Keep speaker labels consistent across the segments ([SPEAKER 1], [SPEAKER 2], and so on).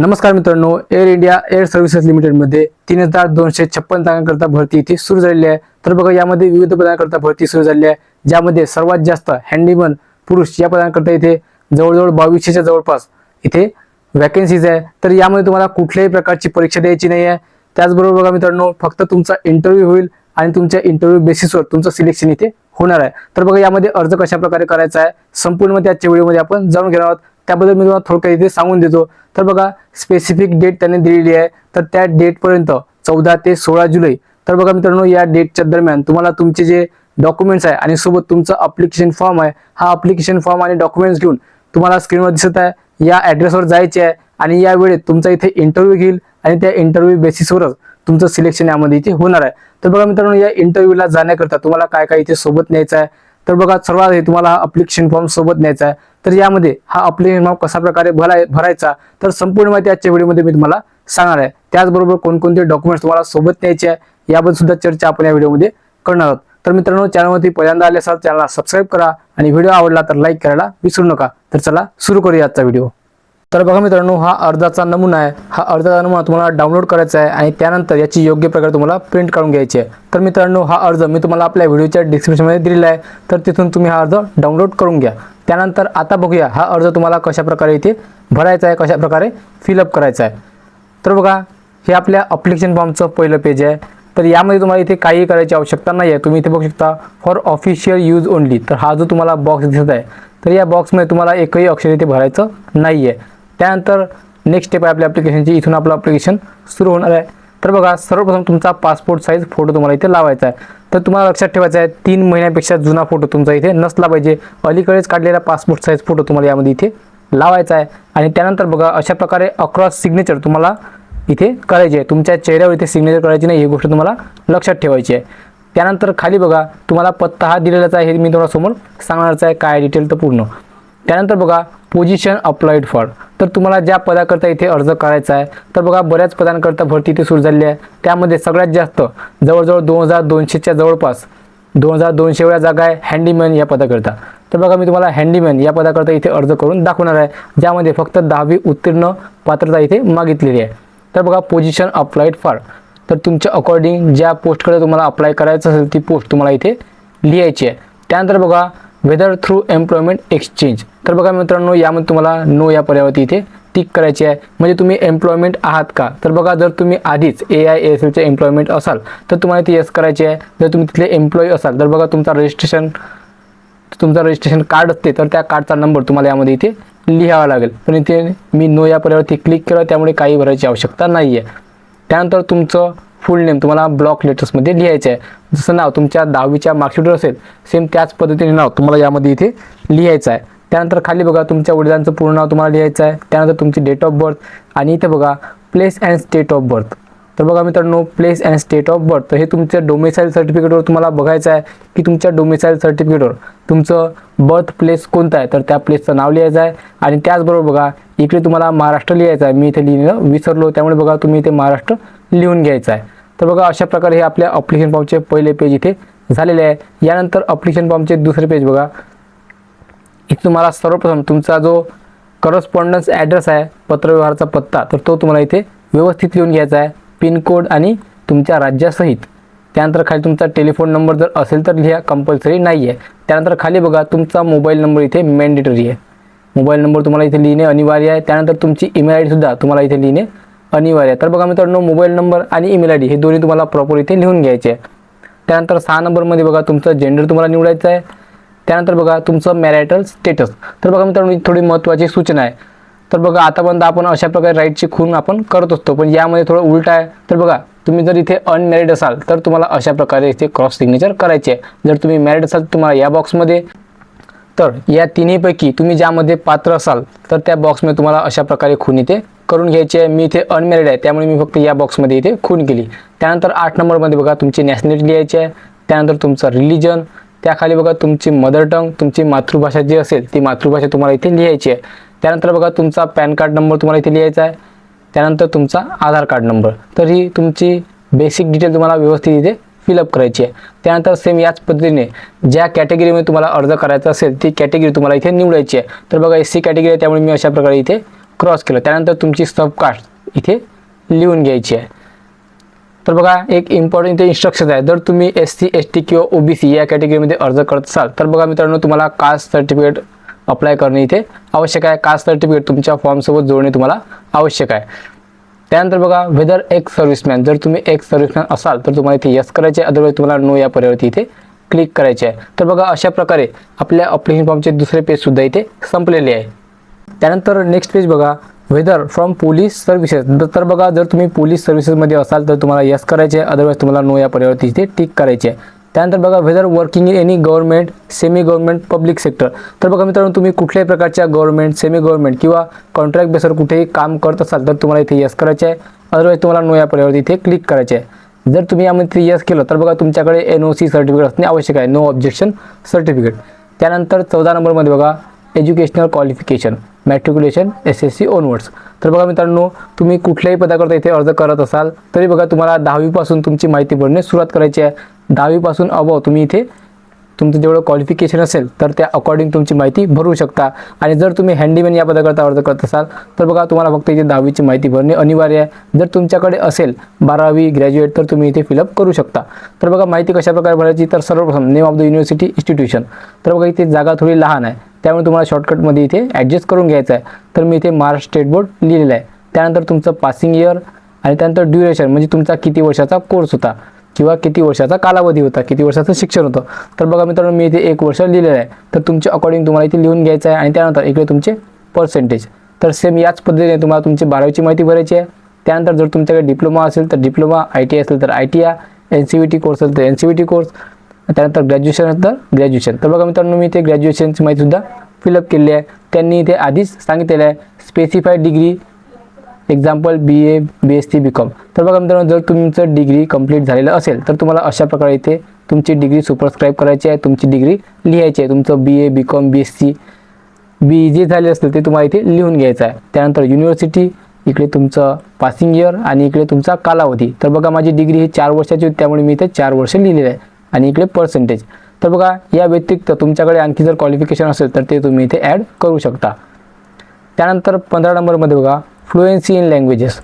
[SPEAKER 1] नमस्कार मित्रांनो Air India Air services लिमिटेडमध्ये तीन हजार दोनशे छप्पन जागांकरता भरती इथे सुरू झालेली आहे. तर बघा यामध्ये विविध पदांकरता भरती सुरू झालेली आहे. ज्यामध्ये सर्वात जास्त हँडीमन पुरुष या पदांकरता इथे जवळजवळ बावीसशेच्या जवळपास इथे वॅकन्सीज आहे. तर यामध्ये तुम्हाला कुठल्याही प्रकारची परीक्षा द्यायची नाही आहे. त्याचबरोबर बघा मित्रांनो फक्त तुमचा इंटरव्ह्यू होईल आणि तुमच्या इंटरव्ह्यू बेसिसवर तुमचं सिलेक्शन इथे होणार आहे. तर बघा यामध्ये अर्ज कशा प्रकारे करायचा आहे संपूर्णमध्ये व्हिडिओमध्ये आपण जाणून घेणार आहोत. त्याबद्दल मी तुम्हाला थोडक्यात इथे सांगून देतो. तर बघा स्पेसिफिक डेट त्यांनी दिलेली आहे. तर त्या डेटपर्यंत चौदा ते सोळा जुलै. तर बघा मित्रांनो या डेटच्या दरम्यान तुम्हाला तुमचे जे डॉक्युमेंट्स आहे आणि सोबत तुमचा अप्लिकेशन फॉर्म आहे हा अप्लिकेशन फॉर्म आणि डॉक्युमेंट्स घेऊन तुम्हाला स्क्रीनवर दिसत आहे. या ॲड्रेसवर जायचे आहे आणि या वेळेत तुमचा इथे इंटरव्ह्यू घेईल आणि त्या इंटरव्ह्यू बेसिसवरच तुमचं सिलेक्शन यामध्ये इथे होणार आहे. तर बघा मित्रांनो या इंटरव्ह्यूला जाण्याकरता तुम्हाला काय काय इथे सोबत न्यायचं आहे तर बघा सर्वात आधी तुम्हाला अप्लिकेशन फॉर्म सोबत न्यायचा आहे. तर यामध्ये हा अप्लिकेशन फॉर्म कशा प्रकारे भराय भरायचा तर संपूर्ण माहिती आजच्या व्हिडिओमध्ये मी तुम्हाला सांगणार आहे. त्याचबरोबर कोणकोणते डॉक्युमेंट्स तुम्हाला सोबत न्यायचे आहे याबद्दल सुद्धा चर्चा आपण या व्हिडिओमध्ये करणार आहोत. तर मित्रांनो चॅनलवरती पहिल्यांदा आले असाल चॅनलला सबस्क्राईब करा आणि व्हिडिओ आवडला तर लाईक करायला विसरू नका. तर चला सुरू करूया आजचा व्हिडिओ. तर बघा मित्रांनो हा अर्जाचा नमुना आहे. हा अर्जाचा नमुना तुम्हाला डाउनलोड करायचा आहे आणि त्यानंतर याची योग्य प्रकारे तुम्हाला प्रिंट काढून घ्यायची आहे. तर मित्रांनो हा अर्ज मी तुम्हाला आपल्या व्हिडिओच्या डिस्क्रिप्शनमध्ये दिलेला आहे. तर तिथून तुम्ही हा अर्ज डाउनलोड करून घ्या. त्यानंतर आता बघूया हा अर्ज तुम्हाला कशा प्रकारे इथे भरायचा आहे कशा प्रकारे फिलअप करायचा आहे. तर बघा हे आपल्या अप्लिकेशन फॉर्मचं पहिलं पेज आहे. तर यामध्ये तुम्हाला इथे काही करायची आवश्यकता नाही आहे तुम्ही इथे बघू शकता फॉर ऑफिशियल यूज ओनली तर हा जो तुम्हाला बॉक्स दिसत आहे तर या बॉक्समध्ये तुम्हाला एकही अक्षर इथे भरायचं नाही आहे त्यानंतर नेक्स्ट स्टेप आहे आपल्या ॲप्लिकेशनची इथून आपलं ॲप्लिकेशन सुरू होणार आहे. तर बघा सर्वप्रथम तुमचा पासपोर्ट साईज फोटो तुम्हाला इथे लावायचा आहे. तर तुम्हाला लक्षात ठेवायचं आहे तीन महिन्यापेक्षा जुना फोटो तुमचा इथे नसला पाहिजे. अलीकडेच काढलेला पासपोर्ट साईज फोटो तुम्हाला यामध्ये इथे लावायचा आहे. आणि त्यानंतर बघा अशा प्रकारे अक्रॉस सिग्नेचर तुम्हाला इथे करायची आहे. तुमच्या चेहऱ्यावर इथे सिग्नेचर करायची नाही ही गोष्ट तुम्हाला लक्षात ठेवायची आहे. त्यानंतर खाली बघा तुम्हाला पत्ता हा दिलेलाच आहे हे मी तुम्हाला समोर सांगणारच आहे. काय डिटेल तर पूर्ण. त्यानंतर बघा पोझिशन अप्लाइड फॉर तर तुम्हाला ज्या पदाकरता इथे अर्ज करायचा आहे तर बघा बऱ्याच पदांकरता भरती इथे सुरू झालेली आहे. त्यामध्ये सगळ्यात जास्त जवळजवळ दोन हजार दोनशेच्या जवळपास दोन हजार दोनशे वेळा जागा आहे हँडीमॅन या पदाकरता. तर बघा मी तुम्हाला हँडीमॅन या पदाकरता इथे अर्ज करून दाखवणार आहे ज्यामध्ये फक्त दहावी उत्तीर्ण पात्रता इथे मागितलेली आहे. तर बघा पोझिशन अप्लाइड फॉर तर तुमच्या अकॉर्डिंग ज्या पोस्टकडे तुम्हाला अप्लाय करायचं असेल ती पोस्ट तुम्हाला इथे लिहायची आहे. त्यानंतर बघा वेदर थ्रू एम्प्लॉयमेंट एक्सचेंज तर बघा मित्रांनो यामध्ये तुम्हाला नो या पर्यावरती इथे टिक करायची आहे. म्हणजे तुम्ही एम्प्लॉयमेंट आहात का? तर बघा जर तुम्ही आधीच ए आय एस एलचे एम्प्लॉयमेंट असाल तर तुम्हाला ते येस करायची आहे. जर तुम्ही तिथले एम्प्लॉई असाल तर बघा तुमचा रजिस्ट्रेशन तुमचा रजिस्ट्रेशन कार्ड असते तर त्या कार्डचा नंबर तुम्हाला यामध्ये इथे लिहावा लागेल. पण इथे मी नो या पर्यावरती क्लिक केलं त्यामुळे काही भरायची आवश्यकता नाही आहे त्यानंतर तुमचं फुल नेम तुम्हाला ब्लॉक लेटर्समध्ये लिहायचं आहे जसं नाव तुमच्या दहावीच्या मार्कशीटवर असेल सेम त्याच पद्धतीने नाव तुम्हाला यामध्ये इथे लिहायचं आहे त्यानंतर खाली बघा तुमच्या वडिलांचं पूर्ण नाव तुम्हाला लिहायचं आहे. त्यानंतर तुमची डेट ऑफ बर्थ आणि इथे बघा place and state of birth तर बघा मित्रांनो place and state of birth तर हे तुमच्या डोमिसाईल सर्टिफिकेटवर तुम्हाला बघायचं आहे की तुमच्या डोमिसाईल सर्टिफिकेटवर तुमचं बर्थ प्लेस कोणतं आहे. तर त्या प्लेसचं नाव लिहायचं आहे. आणि त्याचबरोबर बघा इकडे तुम्हाला महाराष्ट्र लिहायचं आहे. मी इथे लिहिणं विसरलो त्यामुळे बघा तुम्ही इथे महाराष्ट्र लिहून घ्यायचं आहे. तर बघा अशा प्रकारे हे आपल्या अप्लिकेशन फॉर्मचे पहिले पेज इथे झालेले आहे. यानंतर अप्लिकेशन फॉर्मचे दुसरे पेज बघा. इथे तुम्हाला सर्वप्रथम तुमचा जो करस्पॉन्डन्स ॲड्रेस आहे पत्रव्यवहाराचा पत्ता तर तो तुम्हाला इथे व्यवस्थित लिहून घ्यायचा आहे. पिनकोड आणि तुमच्या राज्यासहित. त्यानंतर खाली तुमचा टेलिफोन नंबर जर असेल तर लिहा कंपल्सरी नाही आहे. त्यानंतर खाली बघा तुमचा मोबाईल नंबर इथे मॅन्डेटरी आहे. मोबाईल नंबर तुम्हाला इथे लिहिणे अनिवार्य आहे. त्यानंतर तुमची ईमेल आय डीसुद्धा तुम्हाला इथे लिहिणे अनिवार्य आहे. तर बघा मित्रांनो मोबाईल नंबर आणि ईमेल आय डी हे दोन्ही तुम्हाला प्रॉपर इथे लिहून घ्यायचे आहे. त्यानंतर सहा नंबरमध्ये बघा तुमचं जेंडर तुम्हाला निवडायचं आहे. त्यानंतर बघा तुमचं मॅरिटल स्टेटस तर बघा मित्रांनो थोडी महत्त्वाची सूचना आहे. तर बघा आतापर्यंत आपण अशा प्रकारे राईटची खून आपण करत असतो पण यामध्ये थोडं उलट आहे. तर बघा तुम्ही जर इथे अनमॅरिड असाल तर तुम्हाला अशा प्रकारे इथे क्रॉस सिग्नेचर करायचे आहे. जर तुम्ही मॅरिड असाल तुम्हाला या बॉक्समध्ये तर या तिन्हीपैकी तुम्ही ज्यामध्ये पात्र असाल तर त्या बॉक्समध्ये तुम्हाला अशा प्रकारे खून इथे करून घ्यायची आहे. मी इथे अनमॅरिड आहे त्यामुळे मी फक्त या बॉक्समध्ये इथे खून केली. त्यानंतर आठ नंबरमध्ये बघा तुमची नॅशनॅलिटी लिहायची आहे. त्यानंतर तुमचं रिलिजन त्याखाली बघा तुमची मदर टंग तुमची मातृभाषा जी असेल ती मातृभाषा तुम्हाला इथे लिहायची आहे. त्यानंतर बघा तुमचा पॅन कार्ड नंबर तुम्हाला इथे लिहायचा आहे. त्यानंतर तुमचा आधार कार्ड नंबर तर ही तुमची बेसिक डिटेल तुम्हाला व्यवस्थित इथे फिलअप करायची आहे. त्यानंतर सेम याच पद्धतीने ज्या कॅटेगरीमध्ये तुम्हाला अर्ज करायचा असेल ती कॅटेगरी तुम्हाला इथे निवडायची आहे. तर बघा एस सी कॅटेगरी आहे त्यामुळे मी अशा प्रकारे इथे क्रॉस केलं. त्यानंतर तुमची सबकास्ट इथे लिहून घ्यायची आहे. तर बघा एक इम्पॉर्टंट इथे इन्स्ट्रक्शन आहे जर तुम्ही एस सी एस टी किंवा ओ बी सी या कॅटेगरीमध्ये अर्ज करत असाल तर बघा मित्रांनो तुम्हाला कास्ट सर्टिफिकेट अप्लाय करणे इथे आवश्यक आहे. कास्ट सर्टिफिकेट तुमच्या फॉर्मसोबत जोडणे तुम्हाला आवश्यक आहे. त्यानंतर बघा वेदर एक सर्व्हिसमॅन जर तुम्ही एक सर्व्हिसमॅन असाल तर तुम्हाला इथे यस करायचे अदरवाईज तुम्हाला नो या पर्यावरती इथे क्लिक करायचे आहे. तर बघा अशा प्रकारे आपल्या अप्लिकेशन फॉर्मचे दुसरे पेजसुद्धा इथे संपलेले आहे. त्यानंतर नेक्स्ट पेज बघा. वेदर फ्रॉम पोलीस सर्व्हिसेस तर बघा जर तुम्ही पोलीस सर्व्हिसेसमध्ये असाल तर तुम्हाला यस करायचे आहे. अदरवाईज तुम्हाला नो या पर्यावरती इथे टिक करायचे आहे. त्यानंतर बघा whether working in any government semi government public sector तर बघा मित्रांनो तुम्ही कुठल्याही प्रकारच्या गव्हर्नमेंट सेमी गव्हर्नमेंट किंवा कॉन्ट्रॅक्ट बेसवर कुठेही काम करत असाल तर तुम्हाला इथे यस करायचे आहे. अदरवाईज तुम्हाला नो या पर्यावरती इथे क्लिक करायचे आहे. जर तुम्ही यामध्ये यस केलं तर बघा तुमच्याकडे एन ओ सी सर्टिफिकेट असणे आवश्यक आहे. नो ऑब्जेक्शन सर्टिफिकेट त्यानंतर चौदा नंबरमध्ये बघा educational qualification matriculation S S C onwards तर बघा मित्रांनो तुम्ही कुठल्याही पदाकरता इथे अर्ज करत असाल तरी बघा तुम्हाला दहावीपासून तुमची माहिती भरणे सुरुवात करायची आहे. दहावीपासून अभव तुम्ही इथे तुमचं जेवढं क्वालिफिकेशन असेल तर त्या अकॉर्डिंग तुमची माहिती भरू शकता. आणि जर तुम्ही हँडीमॅन या पदाकरता अर्ज करत असाल तर बघा तुम्हाला फक्त इथे दहावीची माहिती भरणे अनिवार्य आहे. जर तुमच्याकडे असेल बारावी ग्रॅज्युएट तर तुम्ही इथे फिलअप करू शकता. तर बघा माहिती कशा प्रकारे भरायची? तर सर्वप्रथम name of the university institution तर बघा इथे जागा थोडी लहान आहे. त्यामुळे तुम्हाला शॉर्टकटमध्ये इथे ॲडजस्ट करून घ्यायचं आहे. तर मी इथे महाराष्ट्र स्टेट बोर्ड लिहिलेलं आहे. त्यानंतर तुमचं पासिंग इयर आणि त्यानंतर ड्युरेशन म्हणजे तुमचा किती वर्षाचा कोर्स होता किंवा किती वर्षाचा कालावधी होता किती वर्षाचं शिक्षण होतं. तर बघा मित्रांनो मी इथे एक वर्ष लिहिलेलं आहे. तर तुमच्या अकॉर्डिंग तुम्हाला इथे लिहून घ्यायचं आहे आणि त्यानंतर इकडे तुमचे पर्सेंटेज तर सेम याच पद्धतीने तुम्हाला तुमची बारावीची माहिती भरायची आहे. त्यानंतर जर तुमच्याकडे डिप्लोमा असेल तर डिप्लोमा आय टी असेल तर I T I N C V T course असेल तर N C V T course त्यानंतर ग्रॅज्युएशन तर ग्रॅज्युएशन तर बघा मित्रांनो मी ते ग्रॅज्युएशनची माहितीसुद्धा फिलअप केलेली आहे. त्यांनी इथे आधीच सांगितलेलं आहे specified degree example B A B S C B com तर बघा मित्रांनो जर तुमचं डिग्री कंप्लीट झालेलं असेल तर तुम्हाला अशा प्रकारे इथे तुमची डिग्री सुपरस्क्राईब करायची आहे तुमची डिग्री लिहायची आहे. तुमचं B A B com B S C B जे झाले असेल ते तुम्हाला इथे लिहून घ्यायचं आहे. त्यानंतर युनिव्हर्सिटी इकडे तुमचं पासिंग इयर आणि इकडे तुमचा कालावधी. तर बघा माझी डिग्री ही चार वर्षाची होती त्यामुळे मी इथे चार वर्ष लिहिलेलं आहे. आणि इकडे पर्सेंटेज तर बघा या व्यतिरिक्त तुमच्याकडे आणखी जर क्वालिफिकेशन असेल तर ते तुम्ही इथे ॲड करू शकता. त्यानंतर पंधरा नंबरमध्ये बघा फ्लुएन्सी इन लँग्वेजेस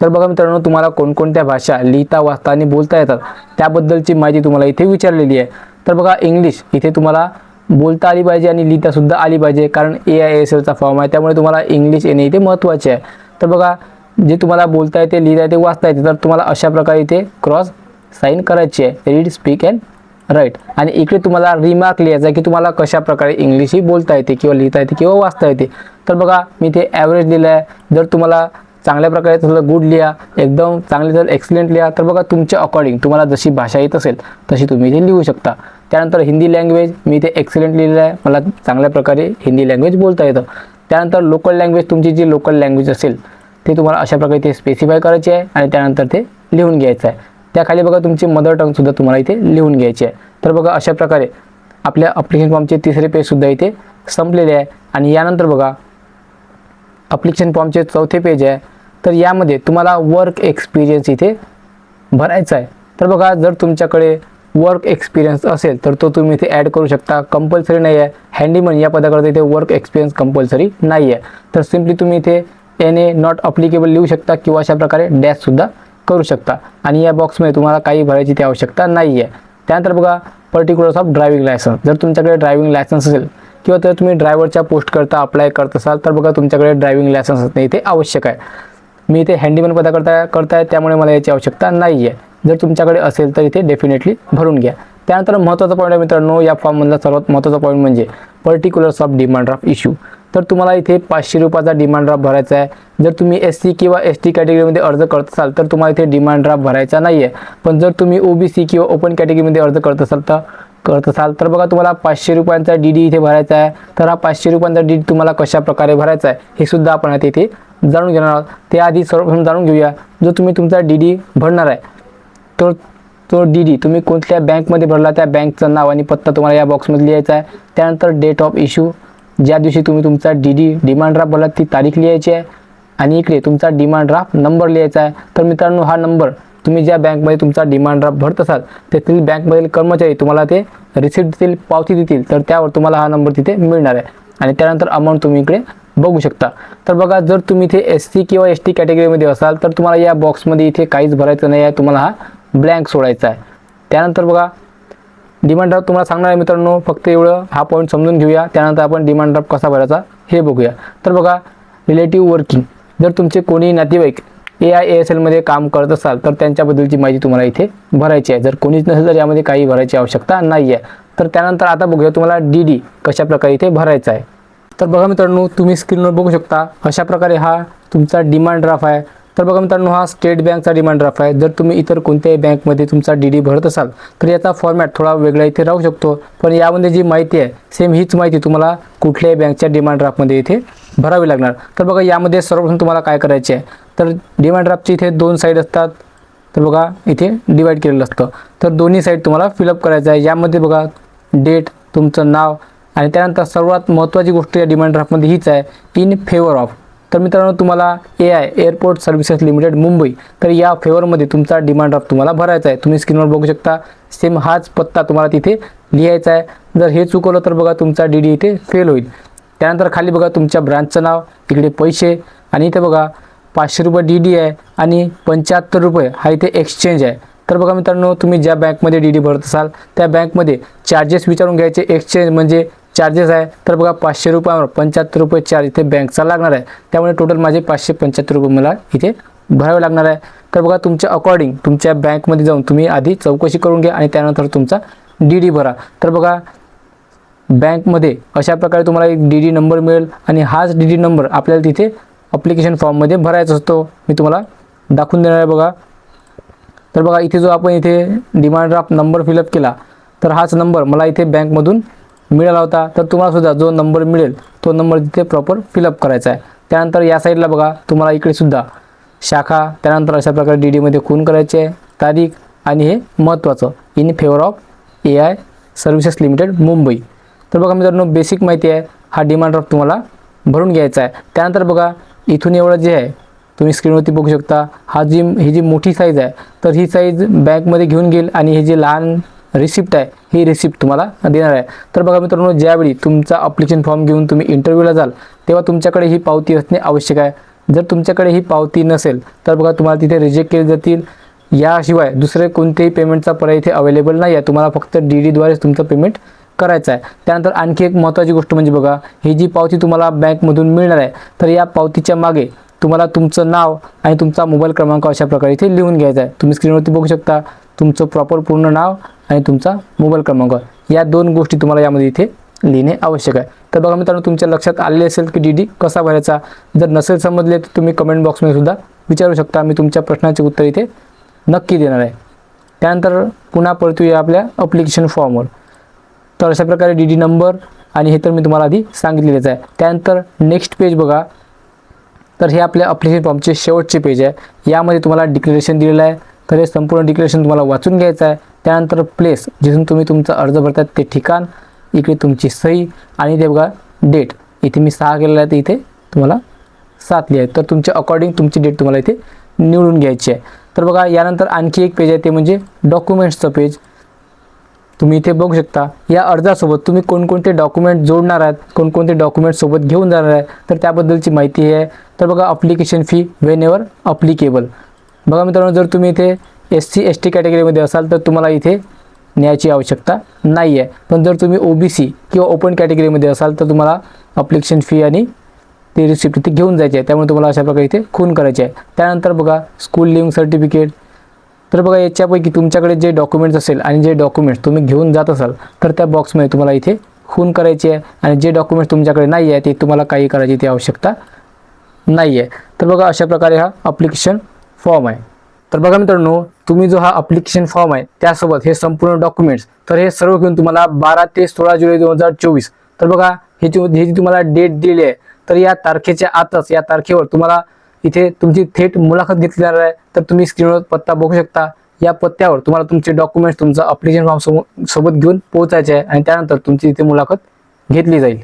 [SPEAKER 1] तर बघा मित्रांनो तुम्हाला कोणकोणत्या भाषा लिहिता वाचता आणि बोलता येतात त्याबद्दलची माहिती तुम्हाला इथे विचारलेली आहे. तर बघा इंग्लिश इथे तुम्हाला बोलता आली पाहिजे आणि लिहितासुद्धा आली पाहिजे कारण ए आय एस एलचा फॉर्म आहे त्यामुळे तुम्हाला इंग्लिश येणे इथे महत्त्वाचे आहे. तर बघा जे तुम्हाला बोलता येते लिहिता येते वाचता येते तर तुम्हाला अशा प्रकारे इथे क्रॉस साईन करायची आहे. रीड स्पीक अँड राईट आणि इकडे तुम्हाला रिमार्क लिहायचा आहे की तुम्हाला कशा प्रकारे इंग्लिश ही बोलता येते किंवा लिहिता येते किंवा वाचता येते. तर बघा मी ते ॲव्हरेज लिहिलं आहे जर तुम्हाला चांगल्या प्रकारे तसं गुड लिहा एकदम चांगले जर एक्सलेंट लिहा तर बघा तुमच्या अकॉर्डिंग तुम्हाला जशी भाषा येत असेल तशी तुम्ही ते लिहू शकता. त्यानंतर हिंदी लँग्वेज मी ते एक्सलेंट लिहिलेलं आहे मला चांगल्या प्रकारे हिंदी लँग्वेज बोलता येतं. त्यानंतर लोकल लँग्वेज तुमची जी लोकल लँग्वेज असेल ते तुम्हाला अशा प्रकारे ते स्पेसिफाय करायचे आहे आणि त्यानंतर ते लिहून घ्यायचं आहे. त्याखाली बघा तुमची मदर टंगसुद्धा तुम्हाला इथे लिहून घ्यायची आहे. तर बघा अशा प्रकारे आपल्या अप्लिकेशन फॉर्मचे तिसरे पेजसुद्धा इथे संपलेले आहे. आणि यानंतर बघा अप्लिकेशन फॉर्मचे चौथे पेज आहे. तर यामध्ये तुम्हाला वर्क एक्सपिरियन्स इथे भरायचा आहे. तर बघा जर तुमच्याकडे वर्क एक्सपिरियन्स असेल तर तो तुम्ही इथे ॲड करू शकता. कंपल्सरी नाही आहे. हँडीमन या पदाकरता इथे वर्क एक्सपिरियन्स कंपल्सरी नाही आहे तर सिम्पली तुम्ही इथे एन ए नॉट अप्लिकेबल लिहू शकता किंवा अशा प्रकारे डॅशसुद्धा करू शकता. आणि या बॉक्समध्ये तुम्हाला काही भरायची ती आवश्यकता नाही आहे त्यानंतर बघा पर्टिक्युलर्स ऑफ ड्रायव्हिंग लायसन्स जर तुमच्याकडे ड्रायव्हिंग लायसन्स असेल किंवा जर तुम्ही ड्रायव्हरच्या पोस्ट करता अप्लाय करत असाल तर बघा तुमच्याकडे ड्रायव्हिंग लायसन्स असणे इथे आवश्यक आहे. मी इथे हँडीमॅन पदा करता करताय त्यामुळे मला याची आवश्यकता नाही आहे जर तुमच्याकडे असेल तर इथे डेफिनेटली भरून घ्या. त्यानंतर महत्त्वाचा पॉईंट आहे मित्रांनो या फॉर्ममधला सर्वात महत्त्वाचा पॉईंट म्हणजे particulars of demand draft issue तर तुम्हाला इथे पाचशे रुपयाचा डिमांड ड्राफ्ट भरायचा आहे. जर तुम्ही एस सी किंवा एस टी कॅटेगरीमध्ये अर्ज करत असाल तर तुम्हाला इथे डिमांड ड्राफ्ट भरायचा नाही आहे पण जर तुम्ही ओ बी सी किंवा ओपन कॅटेगरीमध्ये अर्ज करत असाल तर करत असाल तर बघा तुम्हाला पाचशे रुपयांचा डी डी इथे भरायचा आहे. तर हा पाचशे रुपयांचा डी डी तुम्हाला कशा प्रकारे भरायचा आहे हे सुद्धा आपण आता इथे जाणून घेणार आहोत. त्याआधी सर्वप्रथम जाणून घेऊया. जो तुम्ही तुमचा डी डी भरणार आहे तो तो डी डी तुम्ही कोणत्या बँकमध्ये भरला त्या बँकचं नाव आणि पत्ता तुम्हाला या बॉक्समध्ये लिहायचा आहे. त्यानंतर डेट ऑफ इश्यू ज्या दिवशी तुम्ही तुमचा डी डी डिमांड ड्राफ्ट भरला ती तारीख लिहायची आहे. आणि इकडे तुमचा डिमांड ड्राफ्ट नंबर लिहायचा आहे. तर मित्रांनो हा नंबर तुम्ही ज्या बँकमध्ये तुमचा डिमांड ड्राफ्ट भरत असाल तेथील बँकमधील कर्मचारी तुम्हाला ते रिसिप्ट देतील पावती देतील. तर त्यावर तुम्हाला हा नंबर तिथे मिळणार आहे. आणि त्यानंतर अमाऊंट तुम्ही इकडे बघू शकता. तर बघा जर तुम्ही इथे एस सी किंवा एस टी कॅटेगरीमध्ये असाल तर तुम्हाला या बॉक्समध्ये इथे काहीच भरायचं नाही आहे. तुम्हाला हा ब्लँक सोडायचा आहे. त्यानंतर बघा डिमांड ड्राफ्ट तुम्हाला सांगणार आहे मित्रांनो फक्त एवढं हा पॉईंट समजून घेऊया. त्यानंतर आपण डिमांड ड्राफ्ट कसा भरायचा हे बघूया. तर बघा रिलेटिव्ह वर्किंग जर तुमचे कोणी नातेवाईक ए आय ए एस एलमध्ये काम करत असाल तर त्यांच्याबद्दलची माहिती तुम्हाला इथे भरायची आहे. जर कोणीच नसेल तर यामध्ये काही भरायची आवश्यकता नाही आहे तर त्यानंतर आता बघूया तुम्हाला डी डी कशा प्रकारे इथे भरायचा आहे. तर बघा मित्रांनो तुम्ही स्क्रीनवर बघू शकता अशा प्रकारे हा तुमचा डिमांड ड्राफ्ट आहे. तर बघा मित्रांनो हा स्टेट बँकचा डिमांड ड्राफ्ट आहे. जर तुम्ही इतर कोणत्याही बँकमध्ये तुमचा डी डी भरत असाल तर याचा फॉर्मॅट थोडा वेगळा इथे राहू शकतो. पण यामध्ये जी माहिती आहे सेम हीच माहिती तुम्हाला कुठल्याही बँकच्या डिमांड ड्राफ्टमध्ये इथे भरावी लागणार. तर बघा यामध्ये सर्वप्रथम तुम्हाला काय करायचे आहे? तर डिमांड ड्राफ्टची इथे दोन साईड असतात. तर बघा इथे डिवाईड केलेलं असतं. तर दोन्ही साईड तुम्हाला फिलअप करायचं आहे. यामध्ये बघा डेट तुमचं नाव आणि त्यानंतर सर्वात महत्त्वाची गोष्ट या डिमांड ड्राफ्टमध्ये हीच आहे. इन फेवर ऑफ तर मित्रांनो तुम्हाला A I airport services limited Mumbai तर या फेवरमध्ये तुमचा डिमांड ड्राफ्ट तुम्हाला भरायचा आहे. तुम्ही स्क्रीनवर बघू शकता सेम हाच पत्ता तुम्हाला तिथे लिहायचा आहे. जर हे चुकवलं तर बघा तुमचा डी डी इथे फेल होईल. त्यानंतर खाली बघा तुमच्या ब्रँचचं नाव इकडे पैसे आणि इथे बघा पाचशे रुपये डी डी आहे आणि पंच्याहत्तर रुपये हा इथे एक्सचेंज आहे. तर बघा मित्रांनो तुम्ही ज्या बँकमध्ये डी डी भरत असाल त्या बँकमध्ये चार्जेस विचारून घ्यायचे. एक्सचेंज म्हणजे चार्जेस आहे. तर बघा पाचशे रुपयावर पंच्याहत्तर रुपये चार्ज इथे बँकचा लागणार आहे. त्यामुळे टोटल माझे पाचशे पंच्याहत्तर रुपये मला इथे भरावे लागणार आहे. तर बघा तुमच्या अकॉर्डिंग तुमच्या बँकमध्ये जाऊन तुम्ही आधी चौकशी करून घ्या आणि त्यानंतर तुमचा डी डी भरा. तर बघा बँकमध्ये अशा प्रकारे तुम्हाला एक डी डी नंबर मिळेल आणि हाच डी डी नंबर आपल्याला तिथे अप्लिकेशन फॉर्ममध्ये भरायचा असतो. मी तुम्हाला दाखवून देणार आहे बघा. तर बघा इथे जो आपण इथे डिमांड ड्राफ्ट नंबर फिलअप केला तर हाच नंबर मला इथे बँकमधून मिळाला होता तर तुम्हाला सुद्धा जो नंबर मिळेल तो नंबर तिथे प्रॉपर फिलअप करायचा आहे. त्यानंतर या साईडला बघा तुम्हाला इकडे सुद्धा शाखा त्यानंतर अशा प्रकारे डी डीमध्ये खून करायचे आहे. तारीख आणि हे महत्त्वाचं. In favour of A I services limited Mumbai तर बघा मित्रांनो बेसिक माहिती आहे. हा डिमांड ड्राफ्ट तुम्हाला भरून घ्यायचा आहे. त्यानंतर बघा इथून एवढं जे आहे तुम्ही स्क्रीनवरती बघू शकता. हा जी ही जी मोठी साईज आहे तर ही साईज बँकमध्ये घेऊन घेईल आणि हे जे लहान रिसिप्ट आहे ही रिसिप्ट तुम्हाला देणार आहे. तर बघा मित्रांनो ज्यावेळी तुमचा अप्लिकेशन फॉर्म घेऊन तुम्ही इंटरव्ह्यूला जाल तेव्हा तुमच्याकडे ही पावती असणे आवश्यक आहे. जर तुमच्याकडे ही पावती नसेल तर बघा तुम्हाला तिथे रिजेक्ट केले जातील. याशिवाय दुसरे कोणतेही पेमेंटचा पर्याय इथे अवेलेबल नाही आहे तुम्हाला फक्त डी डीद्वारेच तुमचं पेमेंट करायचं आहे. त्यानंतर आणखी एक महत्त्वाची गोष्ट म्हणजे बघा ही जी पावती तुम्हाला बँकमधून मिळणार आहे तर या पावतीच्या मागे तुम्हाला तुमचं नाव आणि तुमचा मोबाईल क्रमांक अशा प्रकारे इथे लिहून घ्यायचा आहे. तुम्ही स्क्रीनवरती बघू शकता. तुमचं प्रॉपर पूर्ण नाव आणि तुमचा मोबाईल क्रमांक. या दोन गोष्टी तुम्हाला यामध्ये इथे लिहिणे आवश्यक आहे. तर बघा मित्रांनो तुमच्या लक्षात आलेले असेल की डी डी कसा भरायचा? जर नसेल समजले तर तुम्ही कमेंट बॉक्समध्ये सुद्धा विचारू शकता. मी तुमच्या प्रश्नाचे उत्तर इथे नक्की देणार आहे. त्यानंतर पुन्हा परत येऊया आपल्या अप्लिकेशन फॉर्मवर तर अशा प्रकारे डी डी नंबर आणि हे तर मी तुम्हाला आधी सांगितलेलंच आहे. त्यानंतर नेक्स्ट पेज बघा. तर हे आपल्या अप्लिकेशन फॉर्मचे शेवटचे पेज आहे. यामध्ये तुम्हाला डिक्लेरेशन दिलेलं आहे. तर हे संपूर्ण डिक्लेरेशन तुम्हाला वाचून घ्यायचं आहे. त्यानंतर प्लेस जिथून तुम्ही तुमचा अर्ज भरतात ते ठिकाण इकडे तुमची सही आणि ते बघा डेट इथे मी सहा केलेलं आहे तर इथे तुम्हाला सात लिहाय तर तुमच्या अकॉर्डिंग तुमची डेट तुम्हाला इथे निवडून घ्यायची आहे. तर बघा यानंतर आणखी एक पेज आहे ते म्हणजे डॉक्युमेंट्सचं पेज तुम्ही इथे बघू शकता या अर्जासोबत तुम्ही कोणकोणते डॉक्युमेंट जोडणार आहात कोणकोणते डॉक्युमेंट सोबत घेऊन जाणार आहे तर त्याबद्दलची माहिती आहे. तर बघा application fee whenever applicable बघा मित्रांनो जर तुम्ही इथे एस सी एस टी कॅटेगरीमध्ये असाल तर तुम्हाला इथे न्यायची आवश्यकता नाही आहे पण जर तुम्ही ओ बी सी किंवा ओपन कॅटेगरीमध्ये असाल तर तुम्हाला अप्लिकेशन फी आणि ते रिसिप्ट इथे घेऊन जायचे. आहे त्यामुळे तुम्हाला अशा प्रकारे इथे खून करायचे आहे. त्यानंतर बघा स्कूल लिव्हिंग सर्टिफिकेट तर बघा याच्यापैकी तुमच्याकडे जे डॉक्युमेंट्स असेल आणि जे डॉक्युमेंट्स तुम्ही घेऊन जात असाल तर त्या बॉक्समध्ये तुम्हाला इथे खून करायची आहे. आणि जे डॉक्युमेंट्स तुमच्याकडे नाही आहे ते तुम्हाला काही करायची ती आवश्यकता नाही आहे तर बघा अशा प्रकारे हा अप्लिकेशन फॉर्म आहे. तर बघा मित्रांनो तुम्ही जो हा अप्लिकेशन फॉर्म आहे त्यासोबत हे संपूर्ण डॉक्युमेंट्स तर हे सर्व घेऊन तुम्हाला बारा ते सोळा जुलै दोन हजार चोवीस. तर बघा हे जी हे जी तुम्हाला डेट दिली आहे तर या तारखेच्या आतच या तारखेवर तुम्हाला इथे तुमची थेट मुलाखत घेतली जाणार आहे तर तुम्ही स्क्रीनवर पत्ता बघू शकता. या पत्त्यावर तुम्हाला तुमचे डॉक्युमेंट्स तुमचा अप्लिकेशन फॉर्म सोबत घेऊन पोहोचायचे आहे आणि त्यानंतर तुमची इथे मुलाखत घेतली जाईल.